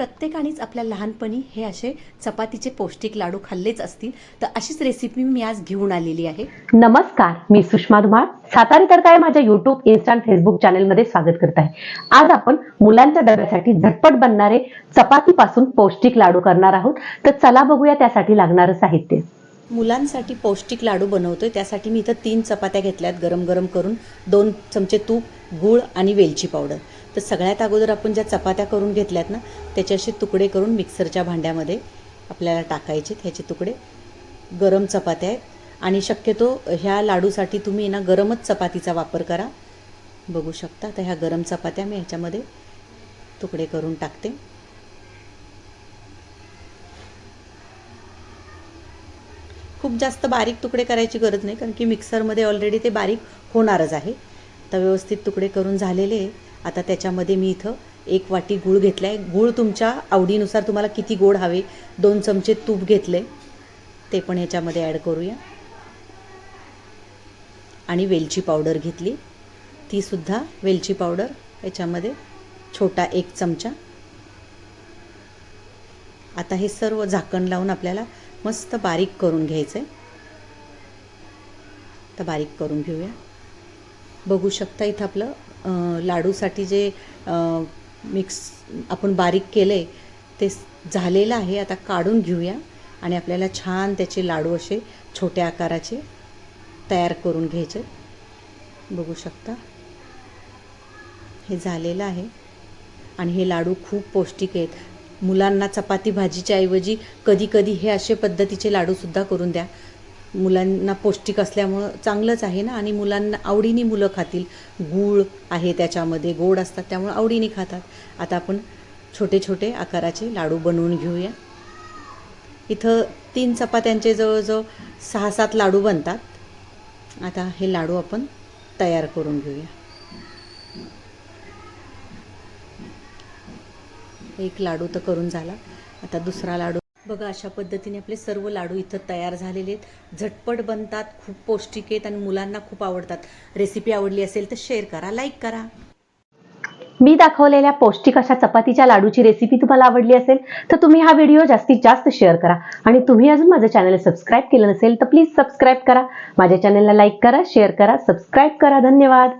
प्रत्येकानेच आपल्या लहानपणी हे असे चपातीचे पौष्टिक लाडू खाल्लेच असतील. तर अशीच रेसिपी मी आज घेऊन आलेली आहे. नमस्कार मी सुषमा धुमाळ. सातारी करताय माझ्या युट्यूब इन्स्टा आणि फेसबुक चॅनलमध्ये स्वागत करत आहे. आज आपण मुलांच्या डब्यासाठी झटपट बनणारे चपातीपासून पौष्टिक लाडू करणार आहोत. तर चला बघूया त्यासाठी लागणारं साहित्य. मुलांसाठी पौष्टिक लाडू बनवतो आहे त्यासाठी मी इथं तीन चपात्या घेतल्यात गरम गरम करून दोन चमचे तूप गूळ आणि वेलची पावडर. तर सगळ्यात अगोदर आपण ज्या चपात्या करून घेतल्यात ना त्याचे असे तुकडे करून मिक्सरच्या भांड्यामध्ये आपल्याला टाकायचे ह्याचे तुकडे. गरम चपात्या आहेत. आणि शक्यतो ह्या लाडूसाठी तुम्ही ना गरमच चपातीचा वापर करा. बघू शकता तर ह्या गरम चपात्या मी ह्याच्यामध्ये तुकडे करून टाकते. खूप जास्त बारीक तुकडे करायची गरज नाही कारण की मिक्सरमध्ये ऑलरेडी ते बारीक होणारच आहे. तर व्यवस्थित तुकडे करून झालेले आहे आता त्याच्यामध्ये मी इथं एक वाटी गूळ घेतला आहे गूळ तुमच्या आवडीनुसार तुम्हाला किती गोड हवे दोन चमचे तूप घेतले ते पण याच्यामध्ये ॲड करूया. आणि वेलची पावडर घेतली. तीसुद्धा वेलची पावडर याच्यामध्ये छोटा एक चमचा. आता हे सर्व झाकण लावून आपल्याला मस्त बारीक करून घ्यायचं आहे तर बारीक करून घेऊया. बघू शकता इथं आपलं लाडूसाठी जे मिक्स आपण बारीक केलं आहे ते झालेलं आहे. आता काढून घेऊया आणि आपल्याला छान त्याचे लाडू असे छोट्या आकाराचे तयार करून घ्यायचे. बघू शकता. हे झालेलं आहे. आणि हे लाडू खूप पौष्टिक आहेत. मुलांना चपाती भाजीच्या ऐवजी कधी कधी हे असे पद्धतीचे लाडूसुद्धा करून द्या. मुलांना पौष्टिक असल्यामुळं चांगलंच आहे ना? आणि मुलांना आवडीने मुलं खातील. गूळ आहे त्याच्यामध्ये गोड असतात त्यामुळं आवडीने खातात. आता आपण छोटे छोटे आकाराचे लाडू बनवून घेऊया. इथं तीन चपात्यांचे जवळजवळ सहा सात लाडू बनतात. आता हे लाडू आपण तयार करून घेऊया. एक लाडू तर करून झाला. आता दुसरा लाडू. बघा अशा पद्धतीने आपले सर्व लाडू इथं तयार झालेले आहेत. झटपट बनतात खूप पौष्टिक आहेत आणि मुलांना खूप आवडतात. रेसिपी आवडली असेल तर शेअर करा लाईक करा. मी दाखवलेल्या पौष्टिक अशा चपातीच्या लाडूची रेसिपी तुम्हाला आवडली असेल तर तुम्ही हा व्हिडिओ जास्तीत जास्त शेअर करा. आणि तुम्ही अजून माझं चॅनल सबस्क्राईब केलं नसेल तर प्लीज सबस्क्राईब करा. माझ्या चॅनलला लाईक करा शेअर करा सबस्क्राईब करा. धन्यवाद.